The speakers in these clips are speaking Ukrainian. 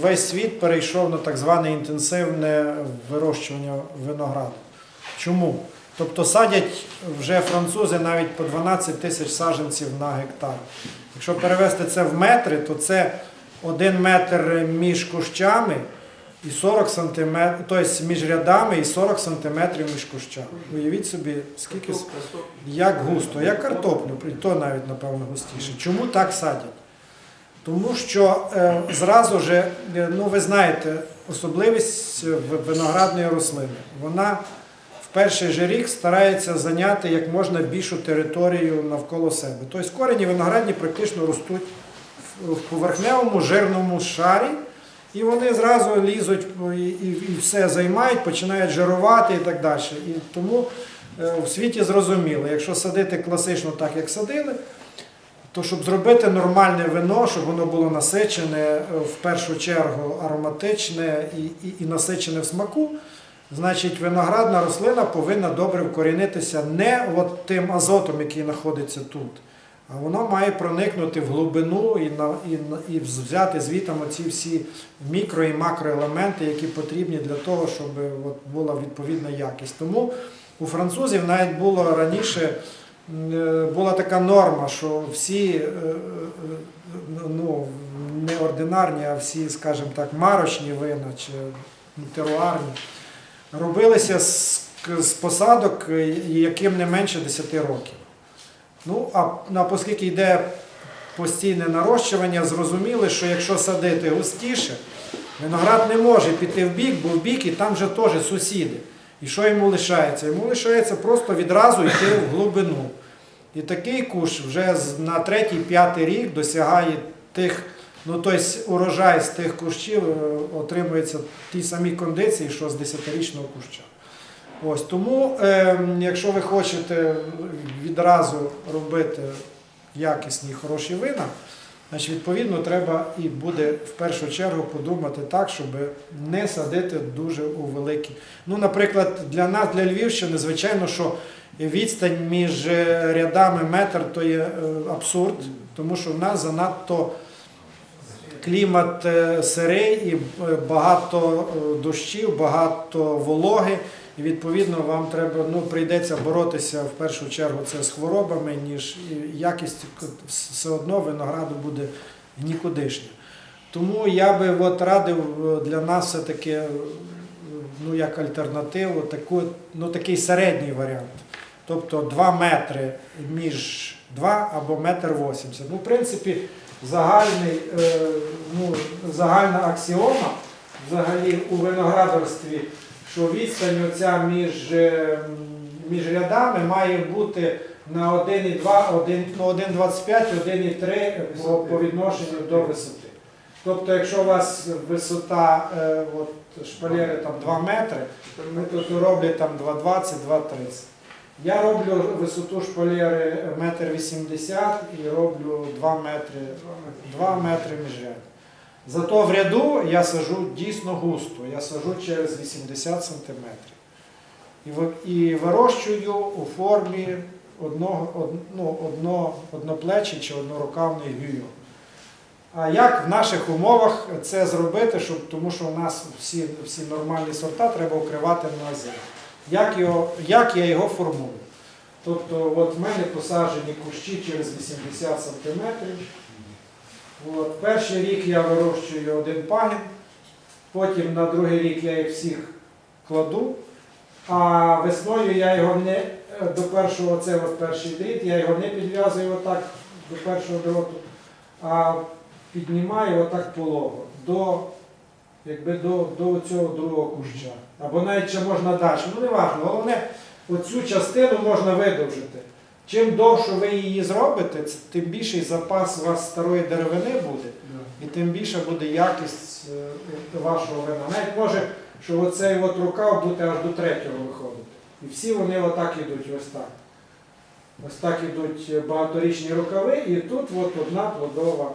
весь світ перейшов на так зване інтенсивне вирощування винограду. Чому? Тобто садять вже французи навіть по 12 тисяч саджанців на гектар. Якщо перевести це в метри, то це один метр між кущами і 40 сантиметрів, тобто між рядами і 40 сантиметрів між кущами. Уявіть собі, скільки як густо, як картоплю, і то навіть, напевно, густіше. Чому так садять? Тому що е, зразу же, е, ну ви знаєте, особливість виноградної рослини. Вона в перший же рік старається зайняти як можна більшу територію навколо себе. Тобто корені виноградні практично ростуть в- поверхневому жирному шарі, і вони зразу лізуть і, і, і все займають, починають жирувати і так далі. І тому е, в світі зрозуміло, якщо садити класично так, як садили, то щоб зробити нормальне вино, щоб воно було насичене, е, в першу чергу ароматичне і, і, і насичене в смаку, значить виноградна рослина повинна добре вкорінитися не от тим азотом, який знаходиться тут, а воно має проникнути в глибину і, на, і, і взяти звітом оці всі мікро і макроелементи, які потрібні для того, щоб от була відповідна якість. Тому у французів навіть було раніше е, була така норма, що всі е, е, е, ну, не ординарні, а всі, скажімо так, марочні вина чи теруарні, робилися з, посадок, е, яким не менше 10 років. Ну, а оскільки йде постійне нарощування, зрозуміли, що якщо садити густіше, виноград не може піти в бік, бо в бік і там вже теж сусіди. І що йому лишається? Йому лишається просто відразу йти в глибину. І такий куш вже на третій-п'ятий рік досягає тих, ну тобто урожай з тих кущів е, отримується ті самі кондиції, що з 10-річного куща. Ось тому, е, якщо ви хочете відразу робити якісні хороші вина, значить, відповідно, треба і буде в першу чергу подумати так, щоб не садити дуже у великі. Ну, наприклад, для нас, для Львівщини, звичайно, що відстань між е, рядами метр то є е, абсурд, тому що в нас занадто клімат е, сирий і багато дощів, багато вологи. І відповідно вам треба, ну, прийдеться боротися в першу чергу це з хворобами, ніж якість все одно винограду буде нікудишня. Тому я би от радив е, для нас все-таки е, ну, як альтернативу таку, ну, такий середній варіант. Тобто 2 метри між 2 або метр 80. Ну, в принципі, загальний, е, ну, загальна аксіома взагалі у виноградарстві, що відстань оця між, е, між рядами має бути на 1,2, 1, ну, 1,25, 1,3 по, по відношенню до висоти. Тобто, якщо у вас висота е, от, шпалери там 2 метри, ми тут роблять там 2,20, 2,30. Я роблю висоту шпалери 1,80 і роблю 2 метри, 2 метри між ряд. Зато в ряду я сажу дійсно густо, я сажу через 80 см. І, вирощую у формі одного, од, ну, одно, одноплечі чи однорукавний гюйо. А як в наших умовах це зробити, щоб, тому що у нас всі, всі нормальні сорта треба укривати на зиму. Як, його, як я його формую? Тобто, от в мене посаджені кущі через 80 см. От, перший рік я вирощую один пагін, потім на другий рік я їх всіх кладу, а весною я його не до першого, це от перший дріт, я його не підв'язую отак до першого дроту, а піднімаю отак полого до, якби до, до цього другого куща. Або навіть ще можна далі. Ну не важливо. Головне, оцю частину можна видовжити. Чим довше ви її зробите, тим більший запас у вас старої деревини буде, і тим більше буде якість е, вашого вина. Навіть може, що оцей от рукав буде аж до третього виходити. І всі вони отак ідуть, ось так. Ось так ідуть багаторічні рукави, і тут от одна плодова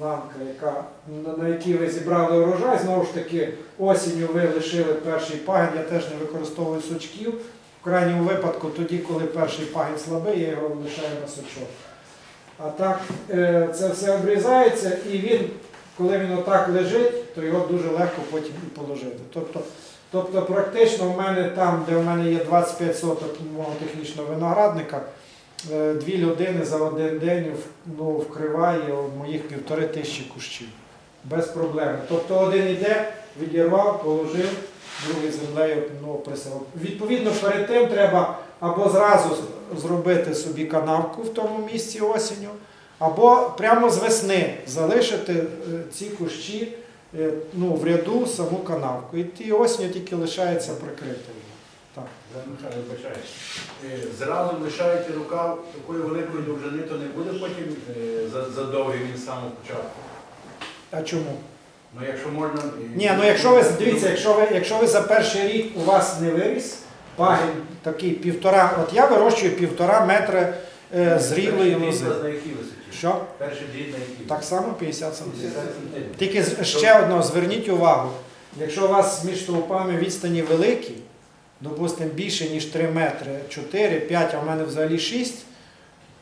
ланка, яка, на, на якій ви зібрали урожай. Знову ж таки, осінню ви лишили перший пагін, я теж не використовую сучків. В крайньому випадку, тоді, коли перший пагін слабий, я його лишаю на сучок. А так е, це все обрізається і він, коли він отак лежить, то його дуже легко потім і положити. Тобто, тобто практично в мене там, де в мене є 25 соток мого технічного виноградника, е, дві людини за один день ну, вкриває моїх півтори тисячі кущів. Без проблем. Тобто один іде, відірвав, положив, другий землею ну, присипав. Відповідно, перед тим треба або зразу зробити собі канавку в тому місці осінню, або прямо з весни залишити е, ці кущі е, ну, в ряду саму канавку. І ті осінню тільки лишається прикрити. Так. Е, Зразу лишаєте рукав такої великої довжини, то не буде потім задовгий він самого початку. А чому? Ну якщо можна. Ні, ну якщо ви дивіться, якщо ви, якщо ви за перший рік у вас не виріс, пагін такий півтора, от я вирощую півтора метри е, зрілої лози. Що? Перший дріт на якій? Так само 50 сантиметрів. Тільки з- ще одно, зверніть увагу, якщо у вас між стовпами відстані великі, допустимо більше, ніж 3 метри, 4, 5, а в мене взагалі 6,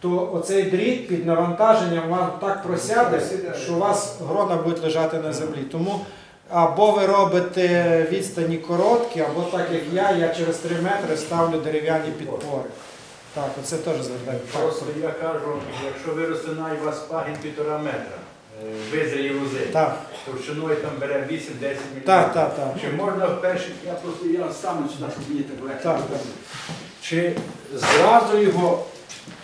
то оцей дріт під навантаженням вам так просяде, що у вас грона будуть лежати на землі. Тому або ви робите відстані короткі, або так як я, я через 3 метри ставлю дерев'яні підпори. Так, оце теж звертаю. Просто я кажу, якщо виросте у вас пагін півтора метра, е, визріє лози, Так, товщиною там бере 8-10 мм. так, так, так. Чи можна в перший Я просто я стану сюди, щоб мені так легше. Так, так. Чи зразу його,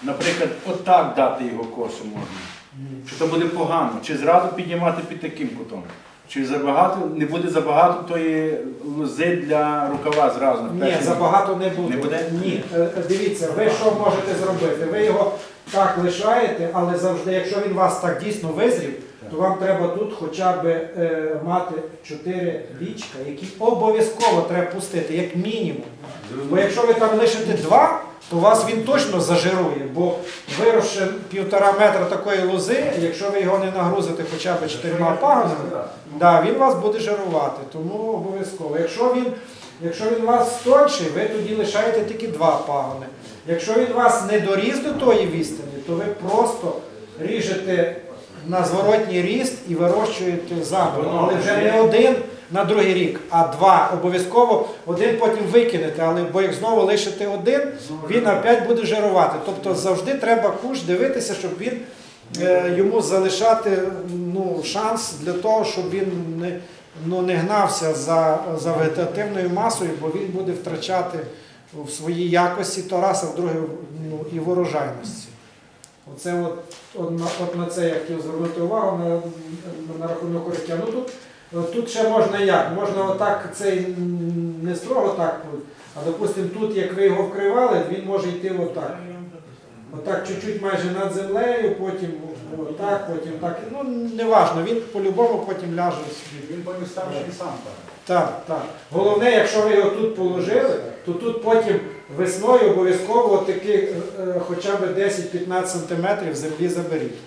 наприклад, отак дати його косу можна? Чи то буде погано? Чи зразу піднімати під таким кутом? Чи забагато не буде забагато тої лози для рукава зразу? Ні, забагато не буде. Не буде? Ні. Е, е, Дивіться, ви що можете зробити? Ви його так лишаєте, але завжди, якщо він вас так дійсно визрів, то вам треба тут хоча б е, мати чотири вічка, які обов'язково треба пустити, як мінімум. Бо якщо ви там лишите два, то вас він точно зажирує, бо виросше півтора метра такої лози, якщо ви його не нагрузите хоча б чотирма пагонами, Да, він вас буде жирувати, тому обов'язково. Якщо він, якщо він вас тонший, ви тоді лишаєте тільки два пагони. Якщо він вас не доріс до тої відстані, то ви просто ріжете на зворотній ріст і вирощуєте заново. Але вже не один на другий рік, а два. Обов'язково один потім викинете, але бо як знову лишите один, він опять буде жирувати. Тобто завжди треба куш дивитися, щоб він е, йому залишати ну, шанс для того, щоб він не, ну, не гнався за, за вегетативною масою, бо він буде втрачати в своїй якості то раз, а вдруге ну, і в урожайності. Оце от, от, на, от на це я хотів звернути увагу на, на, рахунок кориття. Ну, тут, тут ще можна як? Можна отак цей не строго так, а допустимо, тут як ви його вкривали, він може йти отак. Отак чуть-чуть майже над землею, потім отак, потім так. Ну, не важно, він по-любому потім ляже собі. Він потім старший сам так. Так, так. Головне, якщо ви його тут положили, то тут потім весною обов'язково таки е, е, хоча б 10-15 см землі заберіть.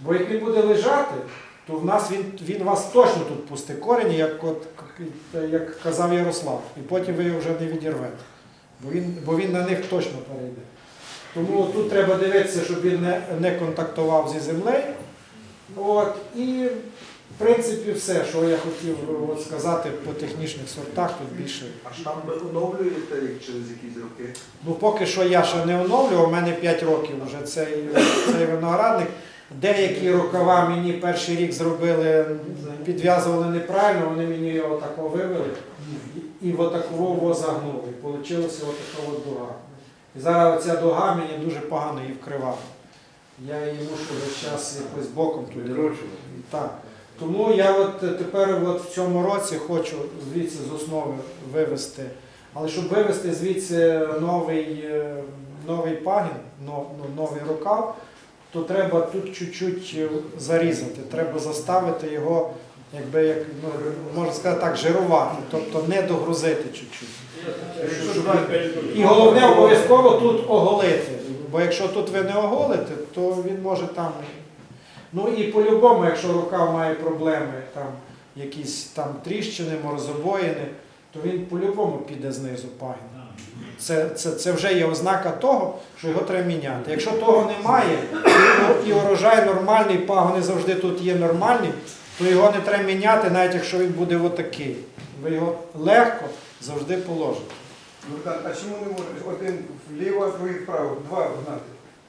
Бо як він буде лежати, то в нас він, він вас точно тут пустить корені, як, от, як казав Ярослав. І потім ви його вже не відірвете. Бо він, бо він на них точно перейде. Тому тут треба дивитися, щоб він не, не контактував зі землею. От, і в принципі все, що я хотів е, от, сказати по технічних сортах, тут більше. А штам ви оновлюєте їх через якісь роки? Ну, поки що я ще не оновлював, у мене 5 років вже цей, цей виноградник. Деякі рукава мені перший рік зробили, підв'язували неправильно, вони мені його тако вивели і, і отаково загнули. Получилася отака от дуга. І зараз ця дуга мені дуже погано її вкривати. Я її мушу весь час якось боком туди. Так. Тому я от тепер от в цьому році хочу звідси з основи вивести. Але щоб вивести звідси новий, е, новий пагін, ну, новий рукав, то треба тут чуть-чуть е, зарізати. Треба заставити його, якби як ну, можна сказати так, жирувати, тобто не догрузити чуть-чуть. І головне обов'язково тут оголити. Бо якщо тут ви не оголите, то він може там. Ну і по-любому, якщо рукав має проблеми, там якісь там тріщини, морозобоїни, то він по-любому піде знизу пагін. Це, це, це вже є ознака того, що його треба міняти. Якщо того немає, і, і урожай нормальний, пагони завжди тут є нормальні, то його не треба міняти, навіть якщо він буде отакий. Ви його легко завжди положите. Богдан, а чому не можеш один вліво, другий вправо? Два гнати.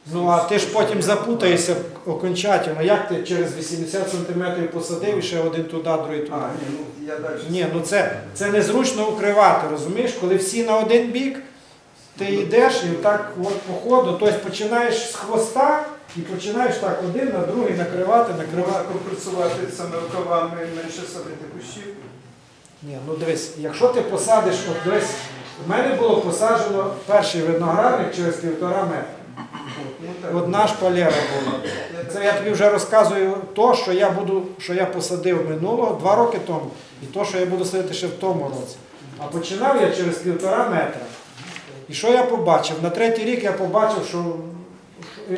Ну а ти ж потім запутаєшся окончательно. Як ти через 80 см посадив і ще один туди, другий туди? А, ні, ну я далі. Ні, ну це, це незручно укривати, розумієш? Коли всі на один бік, ти йдеш і так от по ходу, тобто починаєш з хвоста і починаєш так один на другий накривати, накривати. компенсувати саме рукавами менше садити кущів. Ні, ну дивись, якщо ти посадиш, от дивись, в мене було посаджено перший виноградник через півтора метра. Ну, так. Одна шпалера була. Я Це я тобі вже розказую то, що я буду, що я посадив минулого два роки тому, і то, що я буду садити ще в тому році. А починав я через півтора метра. І що я побачив? На третій рік я побачив, що-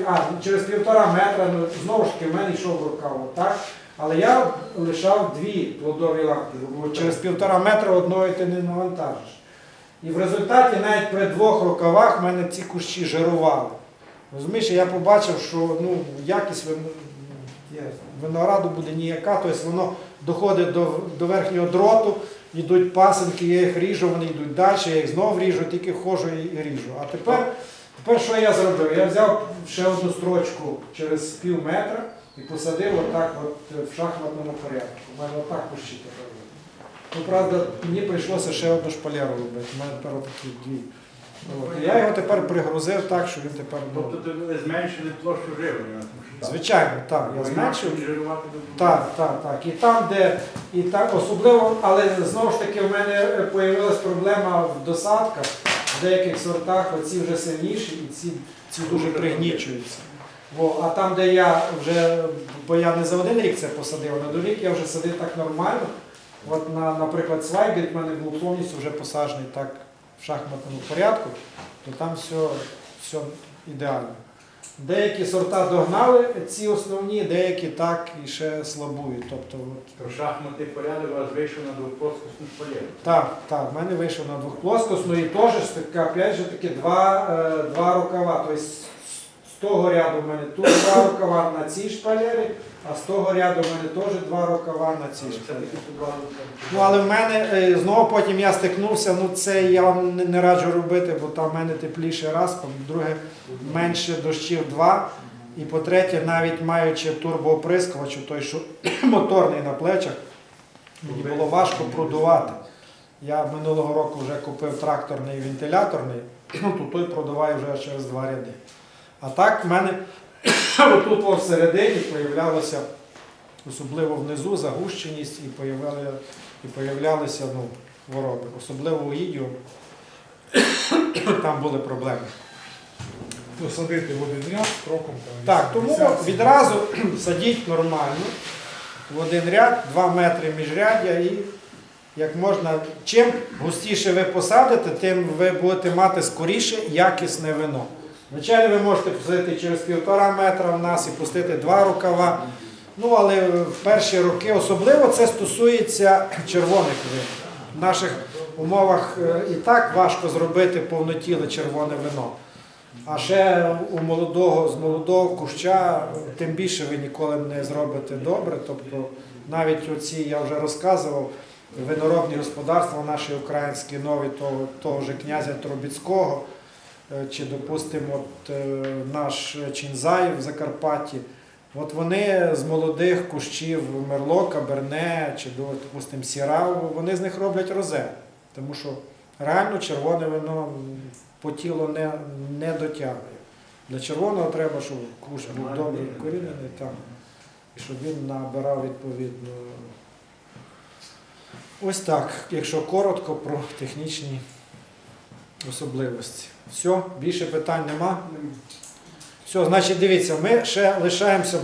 а, через півтора метра, ну, знову ж таки, в мене йшов рукав, так? Але я лишав дві плодові лапки, бо через півтора метра одної ти не навантажиш. І в результаті навіть при двох рукавах в мене ці кущі жирували. Розумієш, я побачив, що ну, якість вин- винограду буде ніяка, тобто воно доходить до, до верхнього дроту, йдуть пасинки, я їх ріжу, вони йдуть далі, я їх знову ріжу, тільки ходжу і, ріжу. А тепер, тепер що я зробив? Я взяв ще одну строчку через пів метра і посадив отак от в шахматному порядку. У мене отак кущі тепер. Ну, правда, мені прийшлося ще одну шпалеру робити. У мене тепер такі дві. От. Я його тепер пригрузив так, що він тепер. ну, Тобто ви зменшили площу живлення. Звичайно, так, я зменшив. Так, так, так. І там, де і так, особливо, але знову ж таки в мене з'явилася проблема в досадках. В деяких сортах оці вже сильніші і ці, ці дуже пригнічуються. Во, а там, де я вже, бо я не за один рік це посадив, а на другий рік я вже садив так нормально. От, на, наприклад, Свайгельд в мене був повністю вже посаджений так в шахматному порядку, то там все, все ідеально. Деякі сорта догнали ці основні, деякі так і ще слабують. Тобто, от, То шахматний порядок у вас вийшов на двоплоскосну шпалеру. так, так, в мене вийшов на двохплоскосну і теж ж таки, опять же таки, два, е, два рукава. Тобто з того ряду в мене тут два рукава на цій шпалері, а з того ряду в мене теж два рукава на тубали. Ну, але в мене е, знову потім я стикнувся, ну це я вам не, раджу робити, бо там в мене тепліше раз, по-друге, менше дощів два. І по-третє, навіть маючи турбооприскувач, той, що моторний на плечах, мені було важко продувати. Я минулого року вже купив тракторний і вентиляторний, ну то той продуваю вже через два ряди. А так в мене отут всередині появлялося, особливо внизу, загущеність і появляли, і появлялися ну, хвороби. Особливо у Ідіо там були проблеми. посадити в один ряд кроком. там, Так, тому відразу садіть нормально в один ряд, 2 метри міжряддя і як можна, чим густіше ви посадите, тим ви будете мати скоріше якісне вино. Звичайно, ви можете посадити через півтора метра в нас і пустити два рукава. Ну, але в перші роки, особливо це стосується червоних вин. В наших умовах е, і так важко зробити повнотіле червоне вино. А ще у молодого, з молодого куща, тим більше ви ніколи не зробите добре. Тобто навіть оці, я вже розказував, виноробні господарства наші українські нові, того, того ж князя Трубіцького, е, чи, допустимо, от, е, наш Чінзай в Закарпатті. От вони з молодих кущів Мерло, Каберне чи, допустимо, Сірав, вони з них роблять розе. Тому що реально червоне вино по тілу не, не дотягує. Для червоного треба, щоб куш був добре вкорінений там, і щоб він набирав відповідно. Ось так, якщо коротко про технічні особливості. Все, більше питань нема. Все, значить, дивіться, ми ще лишаємося.